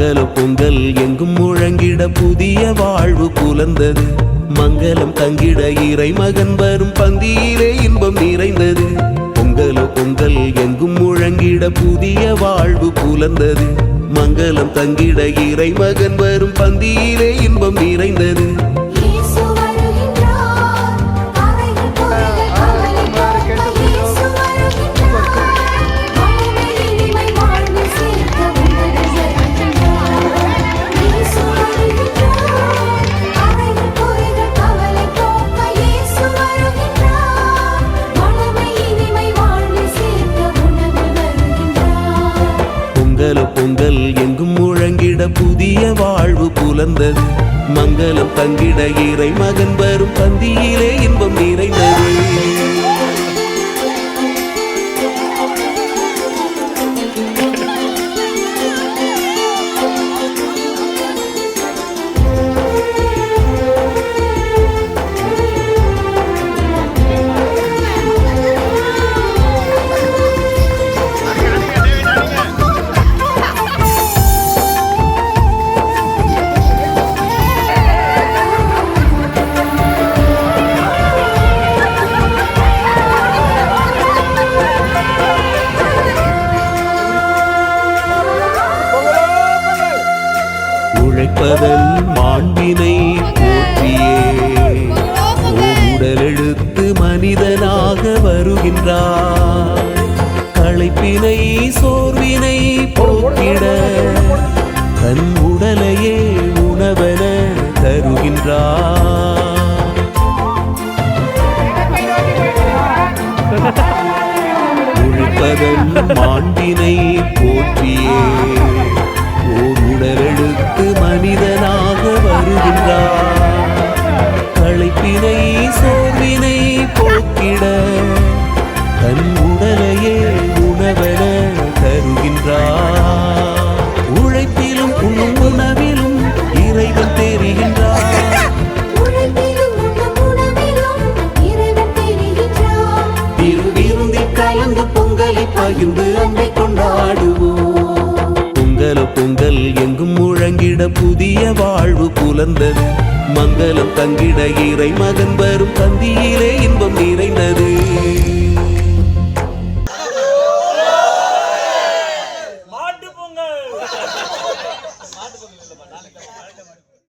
மங்களம் பொங்கல் எங்கும் முழங்கிட புதிய வாழ்வு புலந்தது மங்களம் தங்கிட இறை மகன் வரும் பந்தியிலே இன்பம் நிறைந்தது. பொங்கல பொங்கல் எங்கும் முழங்கிட புதிய வாழ்வு புலந்தது மங்களம் தங்கிட இறை மகன் வரும் பந்தியிலே இன்பம் நிறைந்தது. மங்கள பொங்கல் எங்கும் முழங்கிட புதிய வாழ்வு புலந்தது மங்களம் தங்கிட இறை மகன் வரும் பந்தியிலே இன்பம் நிறைந்தது. உழைப்பதன் மாண்பினை போற்றியே. உடலெழுத்து மனிதனாக வருகின்றார். களைப்பினை சோர்வினை போக்கிட தன் உடலையே உணவென தருகின்றார். உழைப்பதன் மாண்பினை போற்றியே. மனிதனாக வருகின்றார். களைப்பினை சோர்வினை போக்கிட தன் உடலையே உணவென தருகின்றார். உழைப்பிலும் உண்ணும் உணவிலும் இறைவன் தெரிகின்றார் கலந்து பொங்கலை பகிர்ந்து அன்னை கொண்டாடுவோம். பொங்கல பொங்கல் எங்கும் முழங்கிட புதிய வாழ்வு புலர்ந்தது. மங்களம் தங்கிட இறை மகன் வரும் தந்தியிலே இன்பம் நிறைந்தது.